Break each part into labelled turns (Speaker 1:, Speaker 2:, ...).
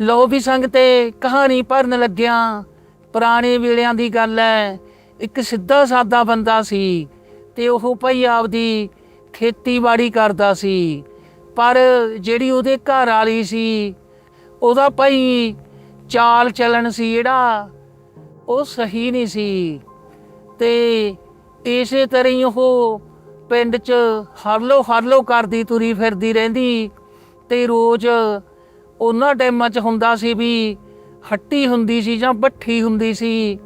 Speaker 1: ਲੋ ਵੀ ਸੰਗ ਤੇ ਕਹਾਣੀ ਭਰਨ ਲੱਗਿਆ। ਪੁਰਾਣੇ ਵੇਲਿਆਂ ਦੀ ਗੱਲ ਹੈ ਇੱਕ ਸਿੱਧਾ ਸਾਦਾ ਬੰਦਾ ਸੀ ਤੇ ਉਹ ਭਾਈ ਆਪਦੀ ਖੇਤੀਬਾੜੀ ਕਰਦਾ ਸੀ। ਪਰ ਜਿਹੜੀ ਉਹਦੇ ਘਰ ਵਾਲੀ ਸੀ, ਉਹਦਾ ਭਾਈ ਚਾਲ ਚੱਲਣ ਸੀ ਜਿਹੜਾ, ਉਹ ਸਹੀ ਨਹੀਂ ਸੀ। ਤੇ ਇਸੇ ਤਰ੍ਹਾਂ ਹੀ ਉਹ ਪਿੰਡ 'ਚ ਹਰਲੋ ਹਰਲੋ ਕਰਦੀ ਤੁਰੀ ਫਿਰਦੀ ਰਹਿੰਦੀ ਤੇ ਰੋਜ਼ ਉਹਨਾਂ ਟਾਈਮਾਂ 'ਚ ਹੁੰਦਾ ਸੀ ਵੀ ਹੱਟੀ ਹੁੰਦੀ ਸੀ ਜਾਂ ਭੱਠੀ ਹੁੰਦੀ ਸੀ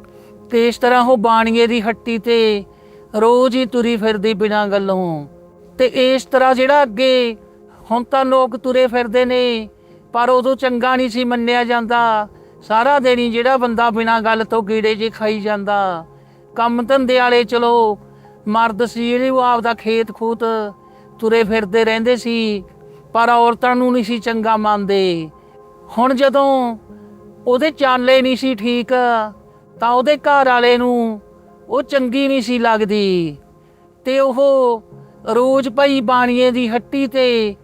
Speaker 1: ਤੇ ਇਸ ਤਰ੍ਹਾਂ ਉਹ ਬਾਣੀਏ ਦੀ ਹੱਟੀ ਤੇ ਰੋਜ਼ ਹੀ ਤੁਰੀ ਫਿਰਦੀ ਬਿਨਾਂ ਗੱਲੋਂ। ਤੇ ਇਸ ਤਰ੍ਹਾਂ ਜਿਹੜਾ ਅੱਗੇ ਹੁਣ ਤਾਂ ਲੋਕ ਤੁਰੇ ਫਿਰਦੇ ਨੇ, ਪਰ ਉਦੋਂ ਚੰਗਾ ਨਹੀਂ ਸੀ ਮੰਨਿਆ ਜਾਂਦਾ। ਸਾਰਾ ਦਿਨ ਹੀ ਜਿਹੜਾ ਬੰਦਾ ਬਿਨਾਂ ਗੱਲ ਤੋਂ ਕੀੜੇ ਜੇ ਖਾਈ ਜਾਂਦਾ। ਕੰਮ ਧੰਦੇ ਵਾਲੇ ਚਲੋ, ਮਰਦ ਸੀ ਜਿਹੜੇ ਉਹ ਆਪਦਾ ਖੇਤ ਖੂਤ ਤੁਰੇ ਫਿਰਦੇ ਰਹਿੰਦੇ ਸੀ। ਪਰ ਔਰਤਾਂ ਨੂੰ ਨਹੀਂ ਸੀ ਚੰਗਾ ਮੰਨਦੇ। ਹੁਣ ਜਦੋਂ ਉਹਦੇ ਚਾਲੇ ਨਹੀਂ ਸੀ ਠੀਕ, ਤਾਂ ਉਹਦੇ ਘਰ ਵਾਲੇ ਨੂੰ ਉਹ ਚੰਗੀ ਨਹੀਂ ਸੀ ਲੱਗਦੀ। ਤੇ ਉਹ ਰੋਜ਼ ਭਾਈ ਬਾਣੀਏ ਦੀ ਹੱਟੀ ਤੇ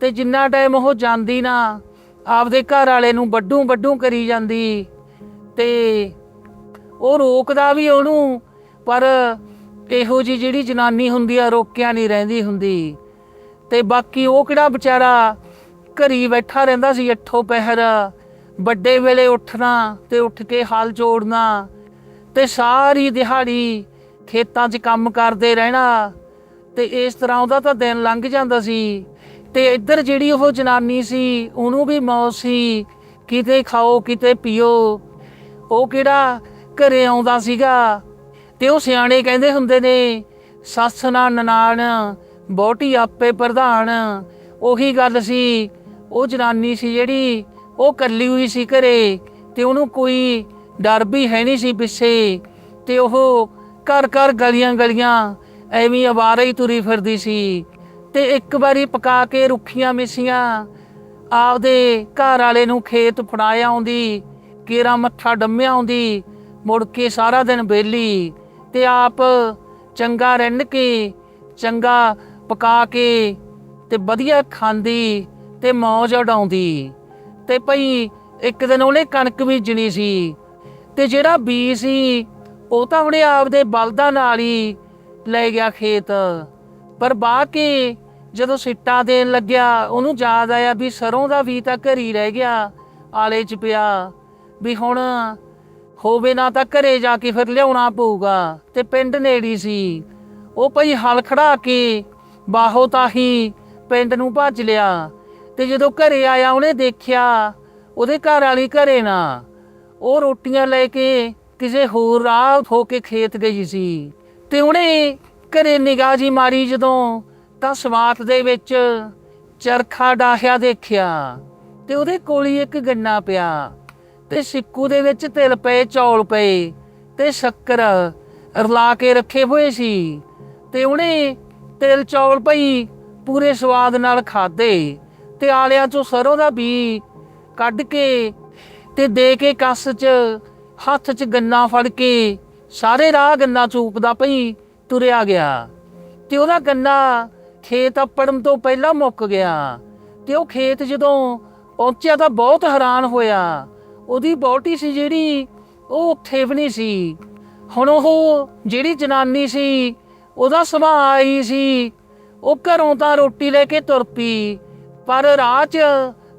Speaker 1: ਤੇ ਜਿੰਨਾ ਟਾਈਮ ਉਹ ਜਾਂਦੀ ਨਾ, ਆਪਦੇ ਘਰ ਵਾਲੇ ਨੂੰ ਵੱਡੂ ਵੱਡੂ ਕਰੀ ਜਾਂਦੀ। ਤੇ ਉਹ ਰੋਕਦਾ ਵੀ ਉਹਨੂੰ, ਪਰ ਇਹੋ ਜੀ ਜਿਹੜੀ ਜਨਾਨੀ ਹੁੰਦੀ ਆ, ਰੋਕਿਆ ਨਹੀਂ ਰਹਿੰਦੀ ਹੁੰਦੀ। ਤੇ ਬਾਕੀ ਉਹ ਕਿਹੜਾ ਵਿਚਾਰਾ ਘਰੀ ਬੈਠਾ ਰਹਿੰਦਾ ਸੀ ਅੱਠੋ ਪਹਿਰ, ਵੱਡੇ ਵੇਲੇ ਉੱਠਣਾ ਤੇ ਉੱਠ ਕੇ ਹਾਲ ਜੋੜਨਾ ਤੇ ਸਾਰੀ ਦਿਹਾੜੀ ਖੇਤਾਂ 'ਚ ਕੰਮ ਕਰਦੇ ਰਹਿਣਾ ਤੇ ਇਸ ਤਰ੍ਹਾਂ ਉਹਦਾ ਤਾਂ ਦਿਨ ਲੰਘ ਜਾਂਦਾ ਸੀ ਤੇ ਇੱਧਰ ਜਿਹੜੀ ਉਹ ਜਨਾਨੀ ਸੀ, ਉਹਨੂੰ ਵੀ ਮੌਤ ਸੀ, ਕਿਤੇ ਖਾਓ, ਕਿਤੇ ਪੀਓ, ਉਹ ਕਿਹੜਾ ਘਰੇ ਆਉਂਦਾ ਸੀਗਾ ਤੇ ਉਹ ਸਿਆਣੇ ਕਹਿੰਦੇ ਹੁੰਦੇ ਨੇ, ਸੱਸ ਨਾਲ ਨਨਾਣ ਬਹੁਤੀ ਆਪੇ ਪ੍ਰਧਾਨ। ਉਹੀ ਗੱਲ ਸੀ। ਉਹ ਜਨਾਨੀ ਸੀ ਜਿਹੜੀ, ਉਹ ਕੱਲੀ ਹੋਈ ਸੀ ਘਰੇ ਤੇ ਉਹਨੂੰ ਕੋਈ ਡਰ ਵੀ ਹੈ ਨਹੀਂ ਸੀ ਪਿੱਛੇ। ਤੇ ਉਹ ਘਰ ਘਰ ਗਲੀਆਂ ਗਲੀਆਂ ਐਵੇਂ ਆਵਾਰਾ ਹੀ ਤੁਰੀ ਫਿਰਦੀ ਸੀ। ਤੇ ਇੱਕ ਵਾਰੀ ਪਕਾ ਕੇ ਰੁੱਖੀਆਂ ਮਿਸੀਆਂ ਆਪਦੇ ਘਰ ਵਾਲੇ ਨੂੰ ਖੇਤ ਫੜਾਇਆ ਆਉਂਦੀ, ਕੇਰਾ ਮੱਥਾ ਡੰਮਿਆ ਆਉਂਦੀ, ਮੁੜ ਕੇ ਸਾਰਾ ਦਿਨ ਬੇਲੀ ਤੇ ਆਪ ਚੰਗਾ ਰਹਿਣ ਕੇ ਚੰਗਾ ਪਕਾ ਕੇ ਤੇ ਵਧੀਆ ਖਾਂਦੀ ਤੇ ਮੌਜ ਉਡਾਉਂਦੀ। ਤੇ ਭਈ ਇੱਕ ਦਿਨ ਉਹਨੇ ਕਣਕ ਬੀਜਣੀ ਸੀ ਤੇ ਜਿਹੜਾ ਬੀ ਸੀ, ਉਹ ਤਾਂ ਉਹਨੇ ਆਪਦੇ ਬਲਦਾਂ ਨਾਲ ਹੀ ਲੈ ਗਿਆ ਖੇਤ। ਪਰ ਬਾਹ ਕੇ ਜਦੋਂ ਸਿੱਟਾ ਦੇਣ ਲੱਗਿਆ, ਉਹਨੂੰ ਯਾਦ ਆਇਆ ਵੀ ਸਰੋਂ ਦਾ ਵੀ ਤਾਂ ਘਰ ਰਹਿ ਗਿਆ ਆਲੇ 'ਚ ਪਿਆ ਵੀ ਹੁਣ ਹੋਵੇ ਨਾ ਤਾਂ ਘਰੇ ਜਾ ਕੇ ਫਿਰ ਲਿਆਉਣਾ ਪਊਗਾ ਤੇ ਪਿੰਡ ਨੇੜੀ ਸੀ। ਉਹ ਭਈ ਹਲ ਖੜਾ ਕੇ ਬਾਹੋ ਤਾਹੀ ਪਿੰਡ ਨੂੰ ਭੱਜ ਲਿਆ। ਤੇ ਜਦੋਂ ਘਰੇ ਆਇਆ, ਉਹਨੇ ਦੇਖਿਆ, ਉਹਦੇ ਘਰ ਵਾਲੀ ਘਰੇ ਨਾ। ਉਹ ਰੋਟੀਆਂ ਲੈ ਕੇ ਕਿਸੇ ਹੋਰ ਰਾਹ ਹੋ ਕੇ ਖੇਤ ਗਈ ਸੀ। ਤੇ ਉਹਨੇ ਘਰੇ ਨਿਗਾਹ ਜੀ ਮਾਰੀ ਜਦੋਂ, ਤਾਂ ਸਵਾਤ ਦੇ ਵਿੱਚ ਚਰਖਾ ਡਾਹਿਆ ਦੇਖਿਆ। ਤੇ ਉਹਦੇ ਕੋਲ ਹੀ ਇੱਕ ਗੰਨਾ ਪਿਆ। ਤੇ ਸਿੱਕੂ ਦੇ ਵਿੱਚ ਤਿਲ ਪਏ, ਚੌਲ ਪਏ, ਤੇ ਸ਼ੱਕਰ ਰਲਾ ਕੇ ਰੱਖੇ ਹੋਏ ਸੀ। ਤੇ ਉਹਨੇ ਤਿਲ ਚੌਲ ਭਈ, ਪੂਰੇ ਸਵਾਦ ਨਾਲ ਖਾਦੇ, ਤੇ ਆਲਿਆਂ ਚੋਂ ਸਰੋਂ ਦਾ ਬੀ ਕੱਢ ਕੇ ਤੇ ਦੇ ਕੇ ਕੱਸ 'ਚ, ਹੱਥ 'ਚ ਗੰਨਾ ਫੜ ਕੇ, ਸਾਰੇ ਰਾਹ ਗੰਨਾ ਚੂਪਦਾ ਭਈ ਤੁਰਿਆ ਗਿਆ। ਤੇ ਉਹਦਾ ਗੰਨਾ ਖੇਤ ਆਪੜਨ ਤੋਂ ਪਹਿਲਾਂ ਮੁੱਕ ਗਿਆ। ਤੇ ਉਹ ਖੇਤ ਜਦੋਂ ਪਹੁੰਚਿਆ ਤਾਂ ਬਹੁਤ ਹੈਰਾਨ ਹੋਇਆ। ਉਹਦੀ ਬੋਟੀ ਸੀ ਜਿਹੜੀ, ਉਹ ਉੱਥੇ ਵੀ ਨਹੀਂ ਸੀ। ਹੁਣ ਉਹ ਜਿਹੜੀ ਜਨਾਨੀ ਸੀ ਉਹਦਾ ਸੁਭਾਅ ਆਈ ਸੀ। ਉਹ ਘਰੋਂ ਤਾਂ ਰੋਟੀ ਲੈ ਕੇ ਤੁਰ ਪਈ, ਪਰ ਰਾਹ 'ਚ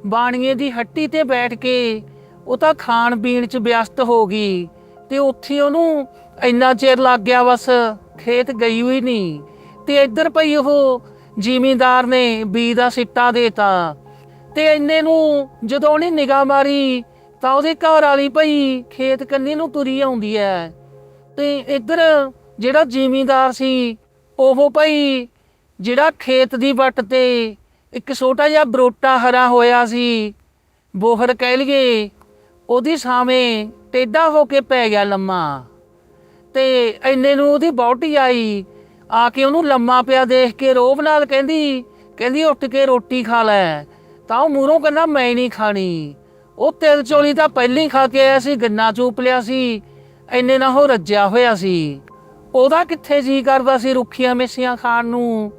Speaker 1: ਬਾਣੀਏ ਦੀ ਹੱਟੀ ਤੇ ਬੈਠ ਕੇ ਉਹ ਤਾਂ ਖਾਣ ਪੀਣ 'ਚ ਵਿਅਸਤ ਹੋ ਗਈ ਤੇ ਉੱਥੇ ਉਹਨੂੰ ਇੰਨਾ ਚਿਰ ਲੱਗ ਗਿਆ ਬਸ, ਖੇਤ ਗਈ ਹੋਈ ਨਹੀਂ। ਤੇ ਇੱਧਰ ਪਈ ਉਹ ਜ਼ਿਮੀਂਦਾਰ ਨੇ ਬੀ ਦਾ ਸਿੱਟਾ ਦੇਤਾ। ਤੇ ਇੰਨੇ ਨੂੰ ਜਦੋਂ ਉਹਨੇ ਨਿਗਾਹ ਮਾਰੀ ਤਾਂ ਉਹਦੇ ਘਰ ਵਾਲੀ ਭਈ ਖੇਤ ਕੰਨੀ ਨੂੰ ਤੁਰੀ ਆਉਂਦੀ ਐ। ਤੇ ਇੱਧਰ ਜਿਹੜਾ ਜ਼ਿਮੀਂਦਾਰ ਸੀ, ਉਹ ਭਾਈ ਜਿਹੜਾ ਖੇਤ ਦੀ ਵੱਟ ਤੇ ਇੱਕ ਛੋਟਾ ਜਿਹਾ ਬਰੋਟਾ ਹਰਾ ਹੋਇਆ ਸੀ, ਬੋਹੜ ਕਹਿ ਲਈਏ, ਉਹਦੀ ਸਾਵੇਂ ਟੇਢਾ ਹੋ ਕੇ ਪੈ ਗਿਆ ਲੰਮਾ ਤੇ ਐਨੇ ਨੂੰ ਉਹਦੀ ਬੌਟੀ ਆਈ, ਆ ਕੇ ਉਹਨੂੰ ਲੰਮਾ ਪਿਆ ਦੇਖ ਕੇ ਰੋਬ ਨਾਲ ਕਹਿੰਦੀ ਕਹਿੰਦੀ ਉੱਠ ਕੇ ਰੋਟੀ ਖਾ ਲੈ, ਤਾਂ ਉਹ ਮੂਹਰੋਂ ਕਹਿੰਦਾ, ਮੈਂ ਨਹੀਂ ਖਾਣੀ। ਉਹ ਤਿਲ ਚੋਲੀ ਤਾਂ ਪਹਿਲਾਂ ਹੀ ਖਾ ਕੇ ਆਇਆ ਸੀ, ਗੰਨਾ ਚੂਪ ਲਿਆ ਸੀ ਐਨੇ ਨਾਲ ਉਹ ਰੱਜਿਆ ਹੋਇਆ ਸੀ। ਉਹਦਾ ਕਿੱਥੇ ਜੀ ਕਰਦਾ ਸੀ ਰੁੱਖੀਆਂ ਮੇਸੀਆਂ ਖਾਣ ਨੂੰ?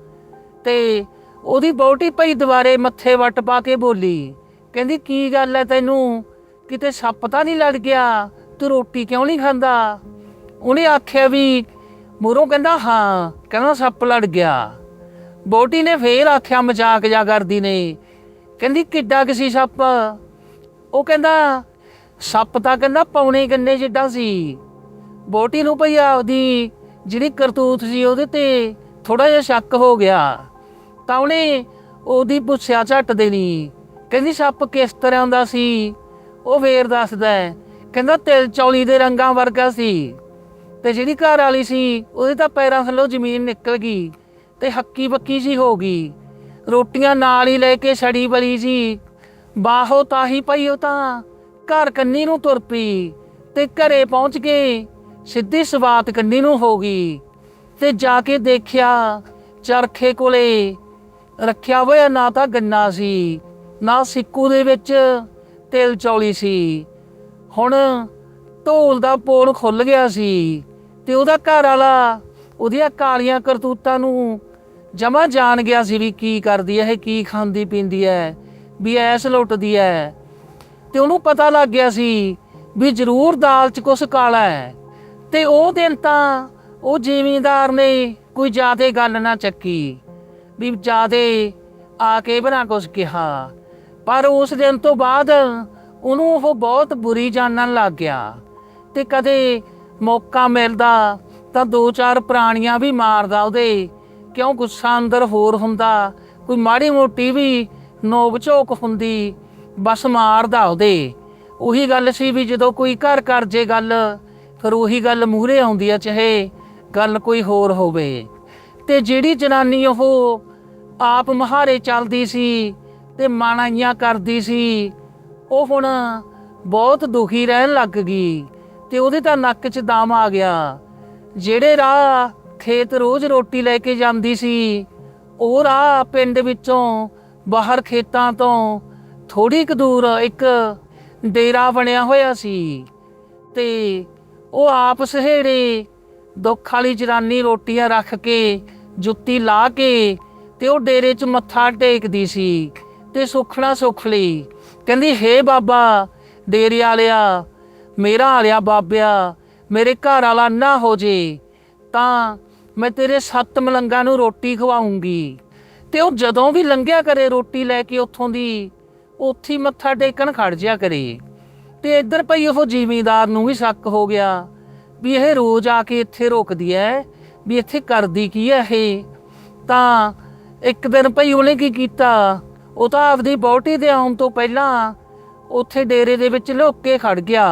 Speaker 1: ਤੇ ਉਹਦੀ ਬੌਟੀ ਪਈ ਦੁਬਾਰੇ ਮੱਥੇ ਵੱਟ ਪਾ ਕੇ ਬੋਲੀ, ਕਹਿੰਦੀ, ਕੀ ਗੱਲ ਹੈ ਤੈਨੂੰ? ਕਿਤੇ ਸੱਪ ਤਾਂ ਨਹੀਂ ਲੜ ਗਿਆ? ਤੂੰ ਰੋਟੀ ਕਿਉਂ ਨਹੀਂ ਖਾਂਦਾ? ਉਹਨੇ ਆਖਿਆ ਵੀ ਮੂਰੋਂ ਕਹਿੰਦਾ, ਹਾਂ, ਕਹਿੰਦਾ ਸੱਪ ਲੜ ਗਿਆ। ਬੋਟੀ ਨੇ ਫੇਰ ਆਖਿਆ, ਮਜ਼ਾਕ ਜਾ ਕਰਦੀ ਨੇ, ਕਹਿੰਦੀ, ਕਿੱਡਾ ਕਿਸੀ ਸੱਪ? ਉਹ ਕਹਿੰਦਾ, ਸੱਪ ਤਾਂ ਕਹਿੰਦਾ ਪੌਣੇ ਗੰਨੇ ਜਿੱਡਾ ਸੀ। ਬੋਟੀ ਨੂੰ ਭਈ ਆਪਦੀ ਜਿਹੜੀ ਕਰਤੂਤ ਸੀ ਉਹਦੇ ਤੇ ਥੋੜਾ ਜਿਹਾ ਸ਼ੱਕ ਹੋ ਗਿਆ, ਤਾਂ ਉਹਨੇ ਉਹਦੀ ਪੁੱਛਿਆ ਝੱਟ ਦੇਣੀ ਕਹਿੰਦੀ ਸੱਪ ਕਿਸ ਤਰ੍ਹਾਂ ਦਾ ਸੀ? ਉਹ ਫੇਰ ਦੱਸਦਾ ਕਹਿੰਦਾ ਤਿਲ ਚੌਲੀ ਦੇ ਰੰਗਾਂ ਵਰਗਾ ਸੀ। ਤੇ ਜਿਹੜੀ ਘਰ ਵਾਲੀ ਸੀ, ਉਹਦੇ ਤਾਂ ਪੈਰਾਂ ਥੱਲੋਂ ਜ਼ਮੀਨ ਨਿਕਲ ਗਈ ਤੇ ਹੱਕੀ ਬੱਕੀ ਜੀ ਹੋ ਗਈ। ਰੋਟੀਆਂ ਨਾਲ ਹੀ ਲੈ ਕੇ ਛੜੀ ਬਲੀ ਜੀ। ਬਾਹੋ ਤਾਹੀ ਪਈ ਉਹ ਤਾਂ, ਘਰ ਕੰਨੀ ਨੂੰ ਤੁਰ ਪਈ ਤੇ ਘਰੇ ਪਹੁੰਚ ਕੇ ਸਿੱਧੀ ਸਵਾਤ ਕੰਨੀ ਨੂੰ ਹੋ ਗਈ ਤੇ ਜਾ ਕੇ ਦੇਖਿਆ ਚਰਖੇ ਕੋਲੇ ਰੱਖਿਆ ਹੋਇਆ ਨਾ ਤਾਂ ਗੰਨਾ ਸੀ, ਨਾ ਸਿੱਕੂ ਦੇ ਵਿੱਚ ਤਿਲ ਚੌਲੀ ਸੀ। ਹੁਣ ਢੋਲ ਦਾ ਪੋਲ ਖੁੱਲ ਗਿਆ ਸੀ ਤੇ ਉਹਦਾ ਘਰ ਵਾਲਾ ਉਹਦੀਆਂ ਕਾਲੀਆਂ ਕਰਤੂਤਾਂ ਨੂੰ ਜਮਾ ਜਾਣ ਗਿਆ ਸੀ ਵੀ ਕੀ ਕਰਦੀ ਹੈ ਇਹ ਕੀ ਖਾਂਦੀ ਪੀਂਦੀ ਹੈ ਵੀ ਐਸ ਲੁੱਟਦੀ ਹੈ ਤੇ ਉਹਨੂੰ ਪਤਾ ਲੱਗ ਗਿਆ ਸੀ ਵੀ ਜ਼ਰੂਰ ਦਾਲ 'ਚ ਕੁਛ ਕਾਲਾ ਹੈ ਤੇ ਉਹ ਦਿਨ ਤਾਂ ਉਹ ਜ਼ਿਮੀਂਦਾਰ ਨੇ ਕੋਈ ਜ਼ਿਆਦੇ ਗੱਲ ਨਾ ਚੱਕੀ, ਵੀ ਜ਼ਿਆਦੇ ਆ ਕੇ ਬਣਾ ਕੁਛ ਕਿਹਾ। ਪਰ ਉਸ ਦਿਨ ਤੋਂ ਬਾਅਦ ਉਹਨੂੰ ਉਹ ਬਹੁਤ ਬੁਰੀ ਜਾਣਨ ਲੱਗ ਗਿਆ ਤੇ ਕਦੇ ਮੌਕਾ ਮਿਲਦਾ ਤਾਂ ਦੋ ਚਾਰ ਪ੍ਰਾਣੀਆਂ ਵੀ ਮਾਰਦਾ ਉਹਦੇ। ਕਿਉਂ ਗੁੱਸਾ ਅੰਦਰ ਹੋਰ ਹੁੰਦਾ, ਕੋਈ ਮਾੜੀ ਮੋਟੀ ਵੀ ਨੋਕ ਝੋਕ ਹੁੰਦੀ, ਬਸ ਮਾਰਦਾ ਉਹਦੇ। ਉਹੀ ਗੱਲ ਸੀ ਵੀ ਜਦੋਂ ਕੋਈ ਘਰ ਕਰ ਜੇ ਗੱਲ ਫਿਰ ਉਹੀ ਗੱਲ ਮੂਹਰੇ ਆਉਂਦੀ ਆ, ਚਾਹੇ ਗੱਲ ਕੋਈ ਹੋਰ ਹੋਵੇ। ਤੇ ਜਿਹੜੀ ਜਨਾਨੀ ਉਹ ਆਪ ਮਹਾਰੇ ਚੱਲਦੀ ਸੀ ਤੇ ਮਾਣਾਈਆਂ ਕਰਦੀ ਸੀ, ਉਹ ਹੁਣ ਬਹੁਤ ਦੁਖੀ ਰਹਿਣ ਲੱਗ ਗਈ ਤੇ ਉਹਦੇ ਤਾਂ ਨੱਕ 'ਚ ਦਮ ਆ ਗਿਆ। ਜਿਹੜੇ ਰਾਹ ਖੇਤ ਰੋਜ਼ ਰੋਟੀ ਲੈ ਕੇ ਜਾਂਦੀ ਸੀ, ਉਹ ਰਾਹ ਪਿੰਡ ਵਿੱਚੋਂ ਬਾਹਰ ਖੇਤਾਂ ਤੋਂ ਥੋੜੀ ਕੁ ਦੂਰ ਇੱਕ ਡੇਰਾ ਬਣਿਆ ਹੋਇਆ ਸੀ ਤੇ ਉਹ ਆਪ ਸਹੇੜੇ, ਦੁੱਖ ਵਾਲੀ ਜਨਾਨੀ ਰੋਟੀਆਂ ਰੱਖ ਕੇ, ਜੁੱਤੀ ਲਾ ਕੇ ਤੇ ਉਹ ਡੇਰੇ 'ਚ ਮੱਥਾ ਟੇਕਦੀ ਸੀ ਤੇ ਸੁਖਣਾ ਸੁਖ ਲਈ। ਕਹਿੰਦੀ, ਹੇ ਬਾਬਾ, ਡੇਰੇ ਵਾਲਿਆ, ਮੇਰਾ ਵਾਲਿਆ ਬਾਬਿਆ, ਮੇਰੇ ਘਰ ਵਾਲਾ ਨਾ ਹੋ ਜੇ, ਤਾਂ ਮੈਂ ਤੇਰੇ ਸੱਤ ਮਲੰਗਾਂ ਨੂੰ ਰੋਟੀ ਖਵਾਉਂਗੀ। ਤੇ ਉਹ ਜਦੋਂ ਵੀ ਲੰਘਿਆ ਕਰੇ ਰੋਟੀ ਲੈ ਕੇ ਉੱਥੋਂ ਦੀ, ਉੱਥੇ ਮੱਥਾ ਟੇਕਣ ਖੜ ਜਿਆ ਕਰੇ। ਤੇ ਇੱਧਰ ਭਈ ਉਹ ਜ਼ਿਮੀਂਦਾਰ ਨੂੰ ਵੀ ਸ਼ੱਕ ਹੋ ਗਿਆ ਵੀ ਇਹ ਰੋਜ਼ ਆ ਕੇ ਇੱਥੇ ਰੋਕਦੀ ਐ, ਵੀ ਇੱਥੇ ਕਰਦੀ ਕੀ ਐ ਇਹ? ਤਾਂ ਇੱਕ ਦਿਨ ਭਈ ਉਹਨੇ ਕੀ ਕੀਤਾ? ਉਹ ਤਾਂ ਆਪਦੀ ਬੋਟੀ ਦੇ ਆਉਣ ਤੋਂ ਪਹਿਲਾਂ ਉੱਥੇ ਡੇਰੇ ਦੇ ਵਿੱਚ ਲੁੱਕ ਕੇ ਖੜ ਗਿਆ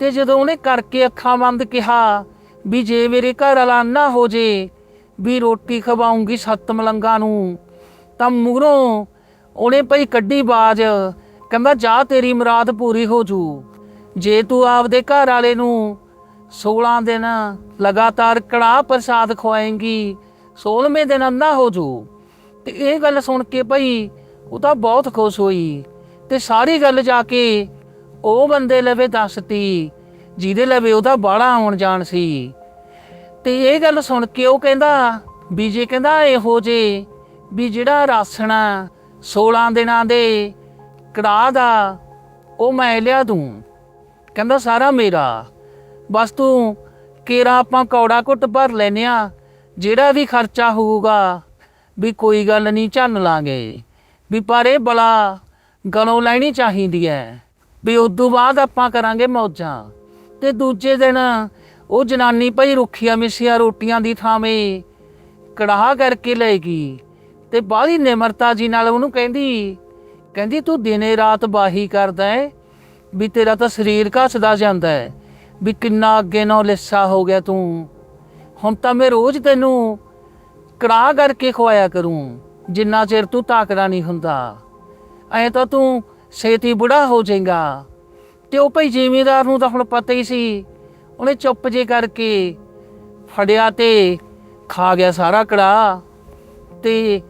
Speaker 1: ਤੇ ਜਦੋਂ ਉਹਨੇ ਕਰਕੇ ਅੱਖਾਂ ਬੰਦ ਕਿਹਾ ਵੀ ਜੇ ਮੇਰੇ ਘਰ ਵਾਲਾ ਨਾ ਹੋ ਜੇ ਵੀ ਰੋਟੀ ਖਵਾਉਂਗੀ ਸੱਤ ਮਲੰਗਾਂ ਨੂੰ, ਤਾਂ ਮੂਹਰੋਂ ਉਹਨੇ ਭਈ ਕੱਢੀ ਬਾਜ ਕਹਿੰਦਾ, ਜਾ ਤੇਰੀ ਮੁਰਾਦ ਪੂਰੀ ਹੋ ਜੂ। ਜੇ ਤੂੰ ਆਪਦੇ ਘਰ ਵਾਲੇ ਨੂੰ 16 ਦਿਨ ਲਗਾਤਾਰ ਕੜਾਹ ਪ੍ਰਸਾਦ ਖਵਾਏਂਗੀ 16ਵੇਂ ਦਿਨ ਅੰਨਾ ਹੋ ਜੂ। ਤੇ ਇਹ ਗੱਲ ਸੁਣ ਕੇ ਭਈ, ਉਹ ਤਾਂ ਬਹੁਤ ਖੁਸ਼ ਹੋਈ। ਤੇ ਸਾਰੀ ਗੱਲ ਜਾ ਕੇ ਉਹ ਬੰਦੇ ਲਵੇ ਦੱਸਤੀ, ਜਿਹਦੇ ਲਵੇ ਉਹਦਾ ਬਾਹਲਾ ਆਉਣ ਜਾਣ ਸੀ। ਤੇ ਇਹ ਗੱਲ ਸੁਣ ਕੇ ਉਹ ਕਹਿੰਦਾ ਵੀ ਜੇ ਕਹਿੰਦਾ, ਇਹੋ ਜੇ ਵੀ ਜਿਹੜਾ ਰਾਸਣਾ 16 ਦਿਨਾਂ ਦੇ ਕੜਾਹ ਦਾ, ਉਹ ਮੈਂ ਲਿਆ ਦੂੰ। ਕਹਿੰਦਾ, ਸਾਰਾ ਮੇਰਾ। ਬਸ ਤੂੰ ਕੇਰਾ ਆਪਾਂ ਕੌੜਾ ਘੁੱਟ ਭਰ ਲੈਨੇ ਆ, ਜਿਹੜਾ ਵੀ ਖਰਚਾ ਹੋਊਗਾ, ਵੀ ਕੋਈ ਗੱਲ ਨਹੀਂ ਝੰਨ ਲਾਂਗੇ। ਵੀ ਪਰ ਇਹ ਬਲਾ ਗਲੋਂ ਲੈਣੀ ਚਾਹੀਦੀ ਹੈ ਵੀ ਉਸ ਤੋਂ ਬਾਅਦ ਆਪਾਂ ਕਰਾਂਗੇ ਮੌਜਾਂ। ਤੇ ਦੂਜੇ ਦਿਨ ਉਹ ਜਨਾਨੀ ਭਈ ਰੁੱਖੀਆਂ ਮਿੱਸੀਆਂ ਰੋਟੀਆਂ ਦੀ ਥਾਵੇਂ ਕੜਾਹ ਕਰਕੇ ਲੈ ਗਈ ਤੇ ਬਾਹਲੀ ਨਿਮਰਤਾ ਜੀ ਨਾਲ ਉਹਨੂੰ ਕਹਿੰਦੀ ਕਹਿੰਦੀ, ਤੂੰ ਦਿਨੇ ਰਾਤ ਬਾਹੀ ਕਰਦਾ ਹੈ ਵੀ ਤੇਰਾ ਤਾਂ ਸਰੀਰ ਘਸਦਾ ਜਾਂਦਾ ਹੈ ਵੀ ਕਿੰਨਾ ਅੱਗੇ ਨਾਲ ਲਿੱਸਾ ਹੋ ਗਿਆ ਤੂੰ। ਹੁਣ ਤਾਂ ਮੈਂ ਰੋਜ਼ ਤੈਨੂੰ ਕੜਾਹ ਕਰਕੇ ਖਵਾਇਆ ਕਰੂੰ, ਜਿੰਨਾ ਚਿਰ ਤੂੰ ਤਾਕੜਾ ਨਹੀਂ ਹੁੰਦਾ। ਐ ਤਾਂ ਤੂੰ ਛੇਤੀ ਬੁੜਾ ਹੋ ਜਾਏਗਾ। ਤੇ ਉਹ ਭਈ ਜ਼ਿਮੀਦਾਰ ਨੂੰ ਤਾਂ ਹੁਣ ਪਤਾ ਹੀ ਸੀ, ਉਹਨੇ ਚੁੱਪ ਜੇ ਕਰਕੇ ਫੜਿਆ ਤੇ ਖਾ ਗਿਆ ਸਾਰਾ ਕੜਾ ਤੇ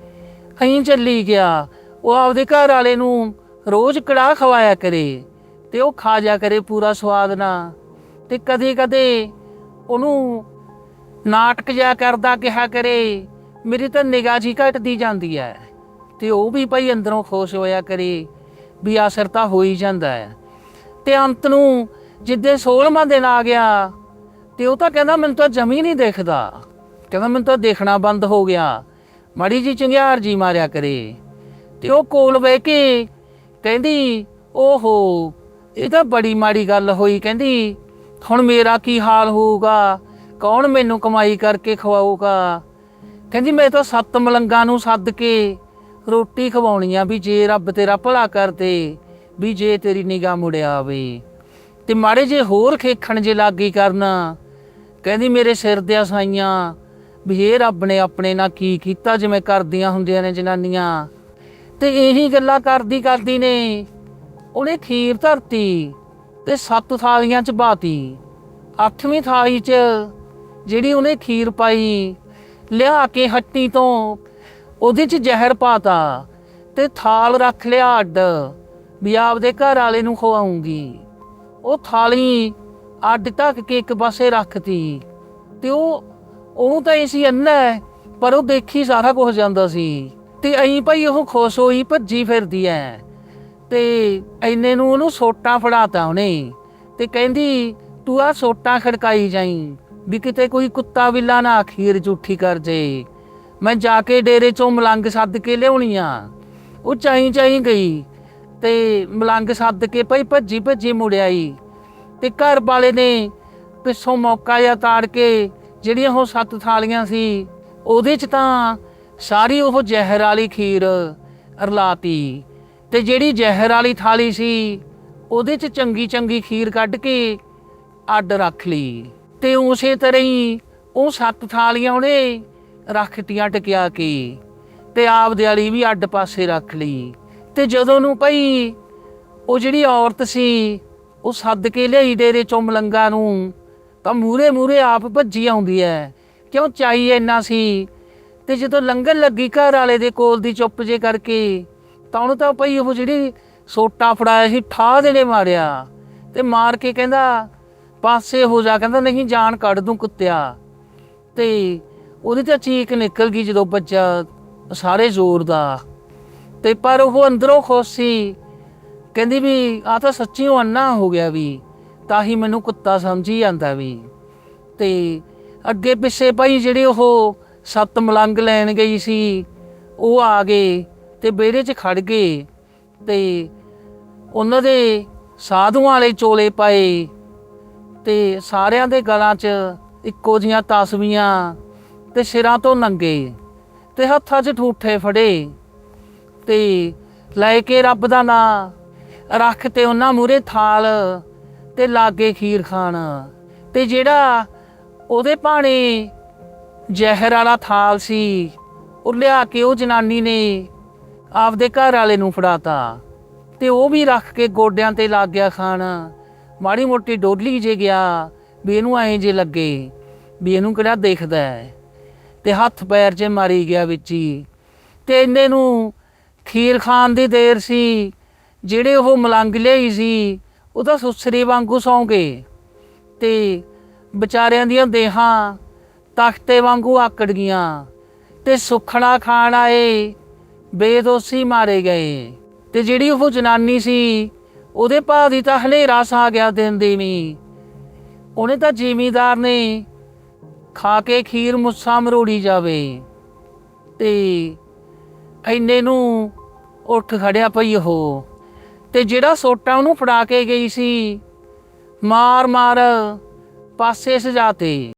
Speaker 1: ਅਹੀਂ ਚੱਲੀ ਗਿਆ। ਉਹ ਆਪਦੇ ਘਰ ਵਾਲੇ ਨੂੰ ਰੋਜ਼ ਕੜਾਹ ਖਵਾਇਆ ਕਰੇ ਤੇ ਉਹ ਖਾ ਜਾ ਕਰੇ ਪੂਰਾ ਸਵਾਦ ਨਾਲ। ਤੇ ਕਦੇ ਕਦੇ ਉਹਨੂੰ ਨਾਟਕ ਜਿਹਾ ਕਰਦਾ ਕਿਹਾ ਕਰੇ, ਮੇਰੀ ਤਾਂ ਨਿਗਾਹ ਜੀ ਘਟਦੀ ਜਾਂਦੀ ਹੈ ਤੇ ਉਹ ਵੀ ਭਾਈ ਅੰਦਰੋਂ ਖੁਸ਼ ਹੋਇਆ ਕਰੇ ਵੀ ਅਸਰ ਤਾਂ ਹੋ ਹੀ ਜਾਂਦਾ ਹੈ ਤੇ ਅੰਤ ਨੂੰ ਜਿੱਦੇ 16ਵਾਂ ਦਿਨ ਆ ਗਿਆ ਤੇ ਉਹ ਤਾਂ ਕਹਿੰਦਾ, ਮੈਨੂੰ ਤਾਂ ਜਮੀ ਨਹੀਂ ਦੇਖਦਾ। ਕਹਿੰਦਾ, ਮੈਨੂੰ ਤਾਂ ਦੇਖਣਾ ਬੰਦ ਹੋ ਗਿਆ। ਮਾੜੀ ਜੀ ਚੰਗਿਆਰ ਜੀ ਮਾਰਿਆ ਕਰੇ। ਤੇ ਉਹ ਕੋਲ ਬਹਿ ਕੇ ਕਹਿੰਦੀ, ਓਹੋ, ਇਹ ਤਾਂ ਬੜੀ ਮਾੜੀ ਗੱਲ ਹੋਈ, ਕਹਿੰਦੀ। ਹੁਣ ਮੇਰਾ ਕੀ ਹਾਲ ਹੋਊਗਾ? ਕੌਣ ਮੈਨੂੰ ਕਮਾਈ ਕਰਕੇ ਖਵਾਊਗਾ? ਕਹਿੰਦੀ, ਮੈਂ ਤਾਂ ਸੱਤ ਮਲੰਗਾਂ ਨੂੰ ਸੱਦ ਕੇ ਰੋਟੀ ਖਵਾਉਣੀ ਆ ਵੀ ਜੇ ਰੱਬ ਤੇਰਾ ਭਲਾ ਕਰ ਦੇ ਵੀ ਜੇ ਤੇਰੀ ਨਿਗਾਹ ਮੁੜਿਆ ਆਵੇ। ਤੇ ਮਾੜੇ ਜੇ ਹੋਰ ਖੇਖਣ ਜੇ ਲਾਗੀ ਕਰਨਾ, ਕਹਿੰਦੀ, ਮੇਰੇ ਸਿਰ ਦੇ ਸਾਈਆਂ, ਵੀ ਇਹ ਰੱਬ ਨੇ ਆਪਣੇ ਨਾਲ ਕੀ ਕੀਤਾ ਜਿਵੇਂ ਕਰਦੀਆਂ ਹੁੰਦੀਆਂ ਨੇ ਜਨਾਨੀਆਂ। ਤੇ ਇਹੀ ਗੱਲਾਂ ਕਰਦੀ ਕਰਦੀ ਨੇ। ਉਹਨੇ ਖੀਰ ਧਰਤੀ ਤੇ ਸੱਤ ਥਾਲੀਆਂ ਚ ਬਾਤੀ। ਅੱਠਵੀਂ ਥਾਲੀ ਚ ਜਿਹੜੀ ਉਹਨੇ ਖੀਰ ਪਾਈ ਲਿਆ ਕੇ ਹੱਟੀ ਤੋਂ ਉਹਦੇ ਚ ਜ਼ਹਿਰ ਪਾਤਾ ਤੇ ਥਾਲ ਰੱਖ ਲਿਆ ਅੱਡ ਵੀ ਆਪਦੇ ਘਰ ਵਾਲੇ ਨੂੰ ਖਵਾਉਂਗੀ। ਉਹ ਥਾਲੀ ਅੱਡ ਢੱਕ ਕੇ ਇੱਕ ਪਾਸੇ ਰੱਖਤੀ ਤੇ ਉਹ ਉਹਨੂੰ ਤਾਂ ਐਸੀ ਅੰਨਾ ਹੈ, ਪਰ ਉਹ ਦੇਖੀ ਸਾਰਾ ਕੁਝ ਜਾਂਦਾ ਸੀ। ਤੇ ਐਂ ਭਾਈ ਉਹ ਖੁਸ਼ ਹੋਈ ਭੱਜੀ ਫਿਰਦੀ ਐ। ਤੇ ਐਨੇ ਨੂੰ ਉਹਨੂੰ ਸੋਟਾ ਫੜਾਤਾ ਉਹਨੇ। ਤੇ ਕਹਿੰਦੀ, ਤੂੰ ਆ ਸੋਟਾ ਖੜਕਾਈ ਜਾਈ ਵੀ ਕਿਤੇ ਕੋਈ ਕੁੱਤਾ ਬਿੱਲਾ ਨਾ ਅਖੀਰ ਝੂਠੀ ਕਰ ਜੇ। ਮੈਂ ਜਾ ਕੇ ਡੇਰੇ ਚੋਂ ਮਲੰਗ ਸੱਦ ਕੇ ਲਿਆਉਣੀ ਆ। ਉਹ ਚਾਈ ਚਾਈ ਗਈ ਤੇ ਮਲੰਗ ਸੱਦ ਕੇ ਭਾਈ ਭੱਜੀ ਭੱਜੀ ਮੁੜ ਆਈ। ਤੇ ਘਰ ਵਾਲੇ ਨੇ ਪਿੱਛੋਂ ਮੌਕਾ ਜਿਹਾ ਤਾੜ ਕੇ ਜਿਹੜੀਆਂ ਉਹ ਸੱਤ ਥਾਲੀਆਂ ਸੀ, ਉਹਦੇ ਚ ਤਾਂ ਸਾਰੀ ਉਹ ਜ਼ਹਿਰ ਵਾਲੀ ਖੀਰ ਅਰਲਾਤੀ। ਤੇ ਜਿਹੜੀ ਜ਼ਹਿਰ ਵਾਲੀ ਥਾਲੀ ਸੀ, ਉਹਦੇ ਚ ਚੰਗੀ ਚੰਗੀ ਖੀਰ ਕੱਢ ਕੇ ਅੱਡ ਰੱਖ ਲਈ। ਤੇ ਉਸੇ ਤਰ੍ਹਾਂ ਹੀ ਉਹ ਸੱਤ ਥਾਲੀਆਂ ਉਹਨੇ ਰੱਖਤੀਆਂ ਟਕਿਆ ਕੇ ਤੇ ਆਪਦੇ ਵਾਲੀ ਵੀ ਅੱਡ ਪਾਸੇ ਰੱਖ ਲਈ। ਤੇ ਜਦੋਂ ਨੂੰ ਭਈ ਉਹ ਜਿਹੜੀ ਔਰਤ ਸੀ, ਉਹ ਸੱਦ ਕੇ ਲਿਆਈ ਡੇਰੇ ਚੋਂ ਮਲੰਗਾ ਨੂੰ, ਤਾਂ ਮੂਰੇ ਮੂਰੇ ਆਪ ਭੱਜੀ ਆਉਂਦੀ ਹੈ ਕਿਉਂ ਚਾਈ ਇੰਨਾ ਸੀ? ਤੇ ਜਦੋਂ ਲੰਗਰ ਲੱਗੀ ਘਰ ਵਾਲੇ ਦੇ ਕੋਲ ਦੀ ਚੁੱਪ ਜੇ ਕਰਕੇ, ਤਾਂ ਉਹਨੂੰ ਤਾਂ ਭਈ ਉਹ ਜਿਹੜੀ ਸੋਟਾ ਫੜਾਇਆ ਸੀ, ਠਾਹ ਦੇਣੇ ਮਾਰਿਆ। ਤੇ ਮਾਰ ਕੇ ਕਹਿੰਦਾ, ਪਾਸੇ ਹੋ ਜਾ, ਕਹਿੰਦਾ, ਨਹੀਂ, ਜਾਨ ਕੱਢ ਦੂੰ ਕੁੱਤਿਆ। ਤੇ ਉਹਦੀ ਤਾਂ ਚੀਕ ਨਿਕਲ ਗਈ ਜਦੋਂ ਬੱਚਾ ਸਾਰੇ ਜ਼ੋਰ ਦਾ। ਤੇ ਪਰ ਉਹ ਅੰਦਰੋਂ ਖੁਸ਼ ਸੀ। ਕਹਿੰਦੀ ਵੀ ਆ ਤਾਂ ਸੱਚੀ ਉਹ ਅੰਨਾ ਹੋ ਗਿਆ ਵੀ, ਤਾਂ ਹੀ ਮੈਨੂੰ ਕੁੱਤਾ ਸਮਝੀ ਜਾਂਦਾ ਵੀ। ਤੇ ਅੱਗੇ ਪਿੱਛੇ ਭਾਈ ਜਿਹੜੇ ਉਹ ਸੱਤ ਮਲੰਗ ਲੈਣ ਗਈ ਸੀ। ਉਹ ਆ ਗਏ ਤੇ ਵਿਹੜੇ 'ਚ ਖੜ ਗਏ ਤੇ ਉਹਨਾਂ ਦੇ ਸਾਧੂਆਂ ਵਾਲੇ ਚੋਲੇ ਪਾਏ ਤੇ ਸਾਰਿਆਂ ਦੇ ਗਲਾਂ 'ਚ ਇੱਕੋ ਜੀਆਂ ਤਸਵੀਆਂ ਤੇ ਸਿਰਾਂ ਤੋਂ ਨੰਗੇ ਤੇ ਹੱਥਾਂ 'ਚ ਠੂਠੇ ਫੜੇ ਤੇ ਲੈ ਕੇ ਰੱਬ ਦਾ ਨਾਂ, ਰੱਖ ਤੇ ਉਹਨਾਂ ਮੂਰੇ ਥਾਲ ਤੇ ਲਾਗੇ ਖੀਰ ਖਾਣ ਤੇ ਜਿਹੜਾ ਉਹਦੇ ਭਾਣੇ ਜ਼ਹਿਰ ਵਾਲਾ ਥਾਲ ਸੀ। ਉਹ ਲਿਆ ਕੇ ਉਹ ਜਨਾਨੀ ਨੇ ਆਪਦੇ ਘਰ ਵਾਲੇ ਨੂੰ ਫੜਾਤਾ। ਤੇ ਉਹ ਵੀ ਰੱਖ ਕੇ ਗੋਡਿਆਂ ਤੇ ਲੱਗ ਗਿਆ ਖਾਣ। ਮਾੜੀ ਮੋਟੀ ਡੋਲੀ ਜੇ ਗਿਆ, ਵੀ ਇਹਨੂੰ ਐਂ ਜੇ ਲੱਗੇ, ਵੀ ਇਹਨੂੰ ਕਿਹੜਾ ਦੇਖਦਾ ਹੈ। ਤੇ ਹੱਥ ਪੈਰ 'ਚ ਮਾਰੀ ਗਿਆ ਵਿੱਚ ਹੀ। ਤੇ ਇੰਨੇ ਨੂੰ ਖੀਰ ਖਾਣ ਦੀ ਦੇਰ ਸੀ। ਜਿਹੜੇ ਉਹ ਮਲੰਗ ਲਈ ਸੀ, ਉਹ ਤਾਂ ਸੁਸਰੀ ਵਾਂਗੂ ਸੌਂ ਗਏ। ਤੇ ਵਿਚਾਰਿਆਂ ਦੀਆਂ ਦੇਹਾਂ ਤਖਤੇ ਵਾਂਗੂ ਆਕੜ ਗਈਆਂ ਤੇ ਸੁਖਣਾ ਖਾਣ ਆਏ, ਬੇਦੋਸੀ ਮਾਰੇ ਗਏ। ਤੇ ਜਿਹੜੀ ਉਹ ਜਨਾਨੀ ਸੀ, ਉਹਦੇ ਭਾਅ ਦੀ ਤਾਂ ਹਨੇਰਾ ਸਾ ਗਿਆ ਦਿਨ ਦੀ ਵੀ। ਉਹਨੇ ਤਾਂ ਜ਼ਿਮੀਦਾਰ ਨੇ ਖਾ ਕੇ ਖੀਰ ਮੁੱਸਾ ਮਰੋੜੀ ਜਾਵੇ। ਤੇ ਐਨੇ ਨੂੰ ਉੱਠ ਖੜਿਆ ਪਈ ਉਹ। ਤੇ ਜਿਹੜਾ ਸੋਟਾ ਉਹਨੂੰ ਫੜਾ ਕੇ ਗਈ ਸੀ ਮਾਰ ਮਾਰ ਪਾਸੇ ਸਜਾਤੇ